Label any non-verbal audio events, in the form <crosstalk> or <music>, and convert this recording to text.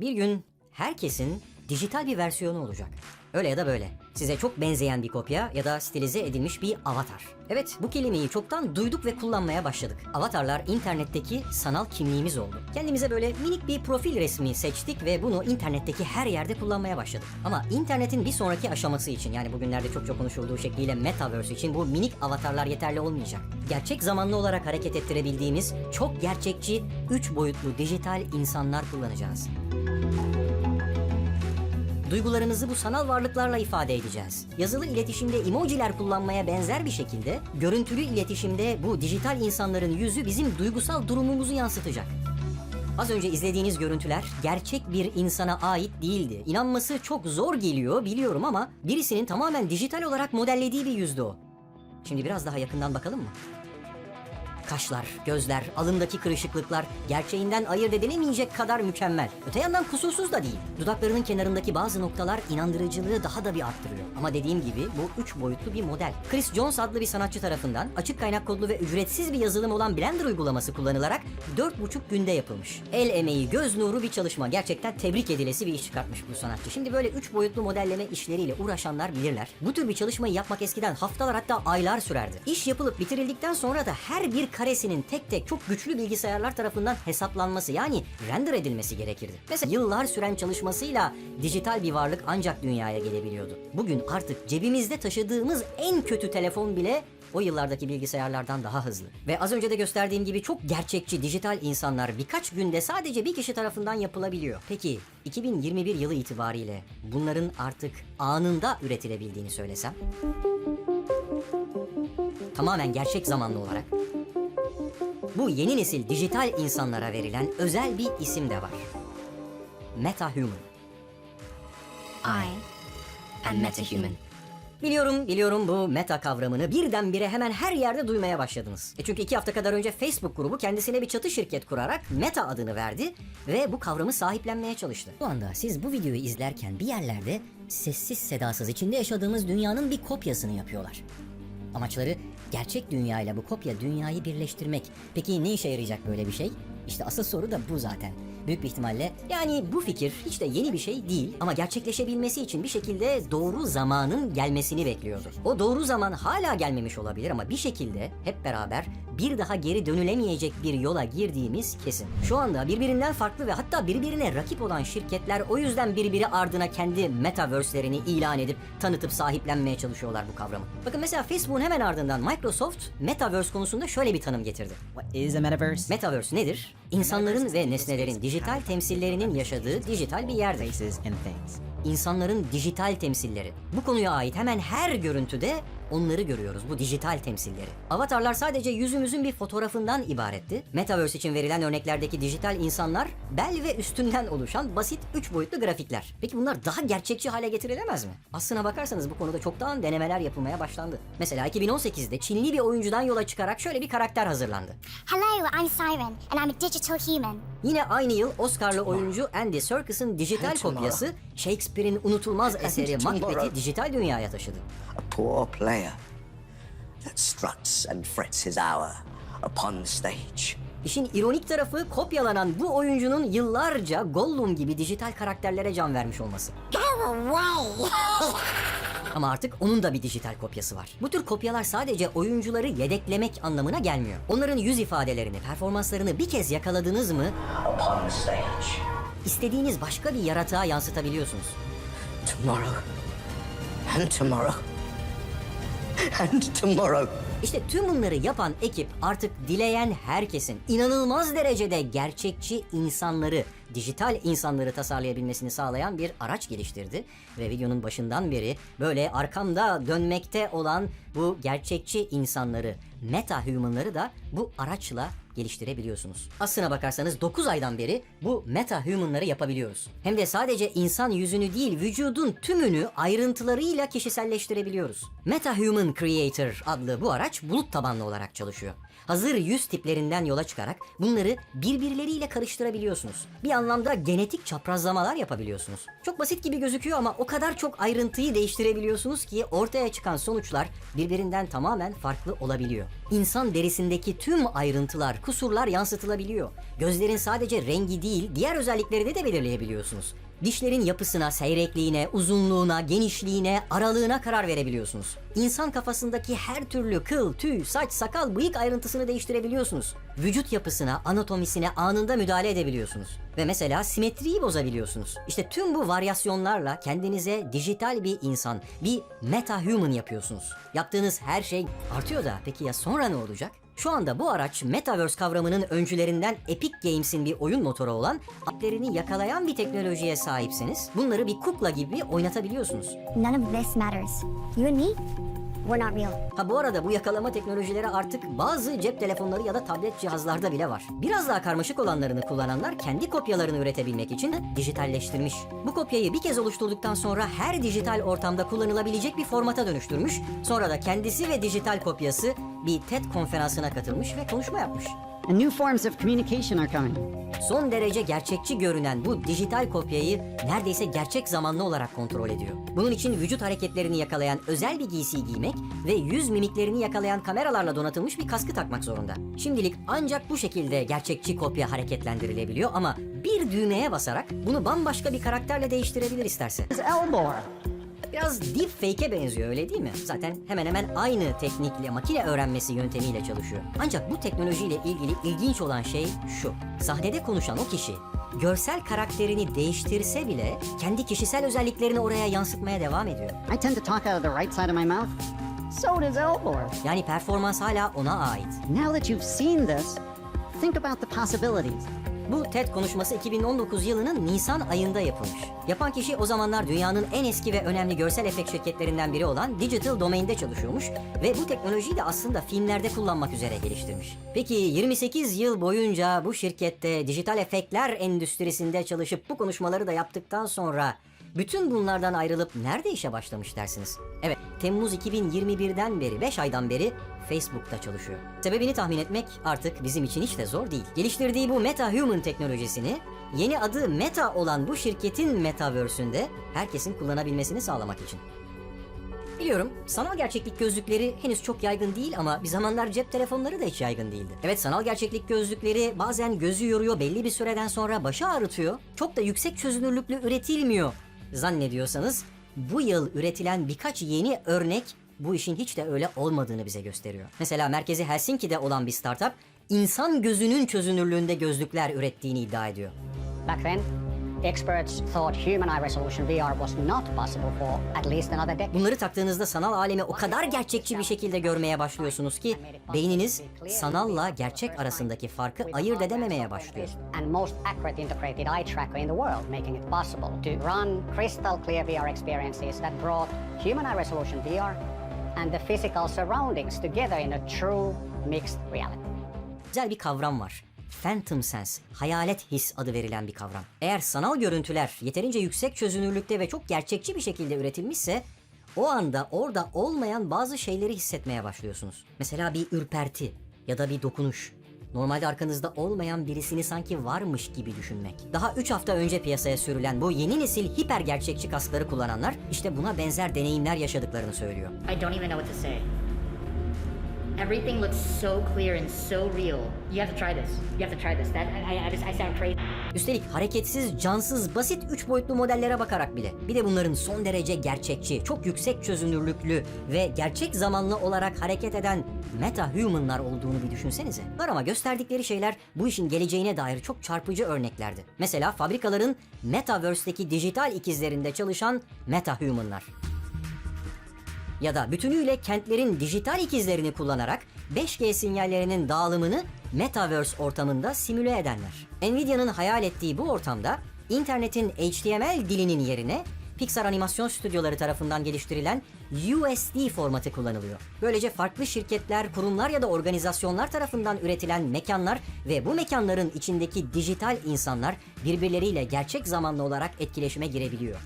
Bir gün herkesin dijital bir versiyonu olacak. Öyle ya da böyle. Size çok benzeyen bir kopya ya da stilize edilmiş bir avatar. Evet bu kelimeyi çoktan duyduk ve kullanmaya başladık. Avatarlar internetteki sanal kimliğimiz oldu. Kendimize böyle minik bir profil resmi seçtik ve bunu internetteki her yerde kullanmaya başladık. Ama internetin bir sonraki aşaması için yani bugünlerde çok çok konuşulduğu şekliyle metaverse için bu minik avatarlar yeterli olmayacak. Gerçek zamanlı olarak hareket ettirebildiğimiz çok gerçekçi 3 boyutlu dijital insanlar kullanacağız. Duygularımızı bu sanal varlıklarla ifade edeceğiz. Yazılı iletişimde emojiler kullanmaya benzer bir şekilde, görüntülü iletişimde bu dijital insanların yüzü bizim duygusal durumumuzu yansıtacak. Az önce izlediğiniz görüntüler gerçek bir insana ait değildi. İnanması çok zor geliyor biliyorum ama birisinin tamamen dijital olarak modellediği bir yüzdü o. Şimdi biraz daha yakından bakalım mı? Kaşlar, gözler, alındaki kırışıklıklar gerçeğinden ayırt edilemeyecek kadar mükemmel. Öte yandan kusursuz da değil. Dudaklarının kenarındaki bazı noktalar inandırıcılığı daha da bir arttırıyor. Ama dediğim gibi bu üç boyutlu bir model. Chris Jones adlı bir sanatçı tarafından açık kaynak kodlu ve ücretsiz bir yazılım olan Blender uygulaması kullanılarak 4,5 günde yapılmış. El emeği, göz nuru bir çalışma. Gerçekten tebrik edilesi bir iş çıkartmış bu sanatçı. Şimdi böyle üç boyutlu modelleme işleriyle uğraşanlar bilirler. Bu tür bir çalışmayı yapmak eskiden haftalar hatta aylar sürerdi. İş yapılıp bitirildikten sonra da her bir karesinin tek tek çok güçlü bilgisayarlar tarafından hesaplanması yani render edilmesi gerekirdi. Mesela yıllar süren çalışmasıyla dijital bir varlık ancak dünyaya gelebiliyordu. Bugün artık cebimizde taşıdığımız en kötü telefon bile o yıllardaki bilgisayarlardan daha hızlı. Ve az önce de gösterdiğim gibi çok gerçekçi dijital insanlar birkaç günde sadece bir kişi tarafından yapılabiliyor. Peki 2021 yılı itibariyle bunların artık anında üretilebildiğini söylesem? Tamamen gerçek zamanlı olarak. Bu yeni nesil dijital insanlara verilen özel bir isim de var. MetaHuman. I am metahuman. Biliyorum, biliyorum bu meta kavramını birdenbire hemen her yerde duymaya başladınız. E çünkü iki hafta kadar önce Facebook grubu kendisine bir çatı şirket kurarak Meta adını verdi ve bu kavramı sahiplenmeye çalıştı. Şu anda siz bu videoyu izlerken bir yerlerde sessiz sedasız içinde yaşadığımız dünyanın bir kopyasını yapıyorlar. Amaçları gerçek dünyayla bu kopya dünyayı birleştirmek. Peki ne işe yarayacak böyle bir şey? İşte asıl soru da bu zaten. Büyük bir ihtimalle yani bu fikir hiç de yeni bir şey değil ama gerçekleşebilmesi için bir şekilde doğru zamanın gelmesini bekliyordu. O doğru zaman hala gelmemiş olabilir ama bir şekilde hep beraber bir daha geri dönülemeyecek bir yola girdiğimiz kesin. Şu anda birbirinden farklı ve hatta birbirine rakip olan şirketler o yüzden birbiri ardına kendi metaverse'lerini ilan edip tanıtıp sahiplenmeye çalışıyorlar bu kavramı. Bakın mesela Facebook'un hemen ardından Microsoft metaverse konusunda şöyle bir tanım getirdi. What is a metaverse? Metaverse nedir? İnsanların ve nesnelerin dijital temsillerinin yaşadığı dijital bir things. İnsanların dijital temsilleri. Bu konuya ait hemen her görüntüde onları görüyoruz, bu dijital temsilleri. Avatarlar sadece yüzümüzün bir fotoğrafından ibaretti. Metaverse için verilen örneklerdeki dijital insanlar bel ve üstünden oluşan basit 3 boyutlu grafikler. Peki bunlar daha gerçekçi hale getirilemez mi? Aslına bakarsanız bu konuda çoktan denemeler yapılmaya başlandı. Mesela 2018'de Çinli bir oyuncudan yola çıkarak şöyle bir karakter hazırlandı. Hello, I'm Siren, and I'm a digital human. Yine aynı yıl Oscar'lı oyuncu Andy Serkis'in dijital kopyası Shakespeare'in unutulmaz <laughs> eseri. Macbeth'i dijital dünyaya taşıdı. Poor player that struts and frets his hour upon the stage. İşin ironik tarafı kopyalanan bu oyuncunun yıllarca Gollum gibi dijital karakterlere can vermiş olması. Go away! <laughs> Ama artık onun da bir dijital kopyası var. Bu tür kopyalar sadece oyuncuları yedeklemek anlamına gelmiyor. Onların yüz ifadelerini, performanslarını bir kez yakaladınız mı Upon the stage. istediğiniz başka bir yaratığa yansıtabiliyorsunuz. Tomorrow. And tomorrow. <laughs> And tomorrow. İşte tüm bunları yapan ekip artık dileyen herkesin inanılmaz derecede gerçekçi insanları, dijital insanları tasarlayabilmesini sağlayan bir araç geliştirdi. Ve videonun başından beri böyle arkamda dönmekte olan bu gerçekçi insanları, meta human'ları da bu araçla geliştirebiliyorsunuz. Aslına bakarsanız 9 aydan beri bu meta human'ları yapabiliyoruz. Hem de sadece insan yüzünü değil vücudun tümünü ayrıntılarıyla kişiselleştirebiliyoruz. Meta Human Creator adlı bu araç bulut tabanlı olarak çalışıyor. Hazır yüz tiplerinden yola çıkarak bunları birbirleriyle karıştırabiliyorsunuz. Bir anlamda genetik çaprazlamalar yapabiliyorsunuz. Çok basit gibi gözüküyor ama o kadar çok ayrıntıyı değiştirebiliyorsunuz ki ortaya çıkan sonuçlar birbirinden tamamen farklı olabiliyor. İnsan derisindeki tüm ayrıntılar, kusurlar yansıtılabiliyor. Gözlerin sadece rengi değil, diğer özelliklerini de belirleyebiliyorsunuz. Dişlerin yapısına, seyrekliğine, uzunluğuna, genişliğine, aralığına karar verebiliyorsunuz. İnsan kafasındaki her türlü kıl, tüy, saç, sakal, bıyık ayrıntısını değiştirebiliyorsunuz. Vücut yapısına, anatomisine anında müdahale edebiliyorsunuz. Ve mesela simetriyi bozabiliyorsunuz. İşte tüm bu varyasyonlarla kendinize dijital bir insan, bir meta-human yapıyorsunuz. Yaptığınız her şey artıyor da peki ya sonra ne olacak? Şu anda bu araç Metaverse kavramının öncülerinden Epic Games'in bir oyun motoru olan applerini yakalayan bir teknolojiye sahipseniz bunları bir kukla gibi oynatabiliyorsunuz. None of this matters. You and me, we're not real. Ha bu arada bu yakalama teknolojileri artık bazı cep telefonları ya da tablet cihazlarda bile var. Biraz daha karmaşık olanlarını kullananlar kendi kopyalarını üretebilmek için dijitalleştirmiş. Bu kopyayı bir kez oluşturduktan sonra her dijital ortamda kullanılabilecek bir formata dönüştürmüş. Sonra da kendisi ve dijital kopyası bir TED konferansına katılmış ve konuşma yapmış. And new forms of communication are coming. Son derece gerçekçi görünen bu dijital kopyayı neredeyse gerçek zamanlı olarak kontrol ediyor. Bunun için vücut hareketlerini yakalayan özel bir giysi giymek ve yüz mimiklerini yakalayan kameralarla donatılmış bir kaskı takmak zorunda. Şimdilik ancak bu şekilde gerçekçi kopya hareketlendirilebiliyor ama bir düğmeye basarak bunu bambaşka bir karakterle değiştirebilir isterse. Elbor. Biraz deepfake'e benziyor öyle değil mi? Zaten hemen hemen aynı teknikle makine öğrenmesi yöntemiyle çalışıyor. Ancak bu teknolojiyle ilgili ilginç olan şey şu. Sahnede konuşan o kişi görsel karakterini değiştirse bile kendi kişisel özelliklerini oraya yansıtmaya devam ediyor. I tend to talk out of the right side of my mouth. So does Elbor. Yani performans hala ona ait. Now that you've seen this, think about the possibilities. Bu TED konuşması 2019 yılının Nisan ayında yapılmış. Yapan kişi o zamanlar dünyanın en eski ve önemli görsel efekt şirketlerinden biri olan Digital Domain'de çalışıyormuş ve bu teknolojiyi de aslında filmlerde kullanmak üzere geliştirmiş. Peki 28 yıl boyunca bu şirkette dijital efektler endüstrisinde çalışıp bu konuşmaları da yaptıktan sonra bütün bunlardan ayrılıp nerede işe başlamış dersiniz? Evet, Temmuz 2021'den beri 5 aydan beri Facebook'ta çalışıyor. Sebebini tahmin etmek artık bizim için hiç de zor değil. Geliştirdiği bu Meta Human teknolojisini yeni adı Meta olan bu şirketin Metaverse'ünde herkesin kullanabilmesini sağlamak için. Biliyorum sanal gerçeklik gözlükleri henüz çok yaygın değil ama bir zamanlar cep telefonları da hiç yaygın değildi. Evet sanal gerçeklik gözlükleri bazen gözü yoruyor belli bir süreden sonra başı ağrıtıyor. Çok da yüksek çözünürlüklü üretilmiyor zannediyorsanız bu yıl üretilen birkaç yeni örnek bu işin hiç de öyle olmadığını bize gösteriyor. Mesela merkezi Helsinki'de olan bir startup insan gözünün çözünürlüğünde gözlükler ürettiğini iddia ediyor. Back then, experts thought human eye resolution VR was not possible for at least another decade. Bunları taktığınızda sanal alemi o kadar gerçekçi bir şekilde görmeye başlıyorsunuz ki beyniniz sanalla gerçek arasındaki farkı ayırt edememeye başlıyor. And most accurate integrated eye tracker in the world, making it possible to run crystal clear VR experiences that brought human eye resolution VR and the physical surroundings together in a true mixed reality. Güzel bir kavram var. Phantom Sense, hayalet his adı verilen bir kavram. Eğer sanal görüntüler yeterince yüksek çözünürlükte ve çok gerçekçi bir şekilde üretilmişse o anda orada olmayan bazı şeyleri hissetmeye başlıyorsunuz. Mesela bir ürperti ya da bir dokunuş. Normalde arkanızda olmayan birisini sanki varmış gibi düşünmek. Daha 3 hafta önce piyasaya sürülen bu yeni nesil hiper gerçekçi kaskları kullananlar işte buna benzer deneyimler yaşadıklarını söylüyor. I don't even know what to say. Everything looks so clear and so real. You have to try this. You have to try this. That I, I, I just I sound crazy. Üstelik hareketsiz, cansız, basit 3 boyutlu modellere bakarak bile. Bir de bunların son derece gerçekçi, çok yüksek çözünürlüklü ve gerçek zamanlı olarak hareket eden meta-humanlar olduğunu bir düşünsenize. Var ama gösterdikleri şeyler bu işin geleceğine dair çok çarpıcı örneklerdi. Mesela fabrikaların Metaverse'deki dijital ikizlerinde çalışan meta-humanlar. Ya da bütünüyle kentlerin dijital ikizlerini kullanarak 5G sinyallerinin dağılımını Metaverse ortamında simüle edenler. Nvidia'nın hayal ettiği bu ortamda internetin HTML dilinin yerine Pixar animasyon stüdyoları tarafından geliştirilen USD formatı kullanılıyor. Böylece farklı şirketler, kurumlar ya da organizasyonlar tarafından üretilen mekanlar ve bu mekanların içindeki dijital insanlar birbirleriyle gerçek zamanlı olarak etkileşime girebiliyor.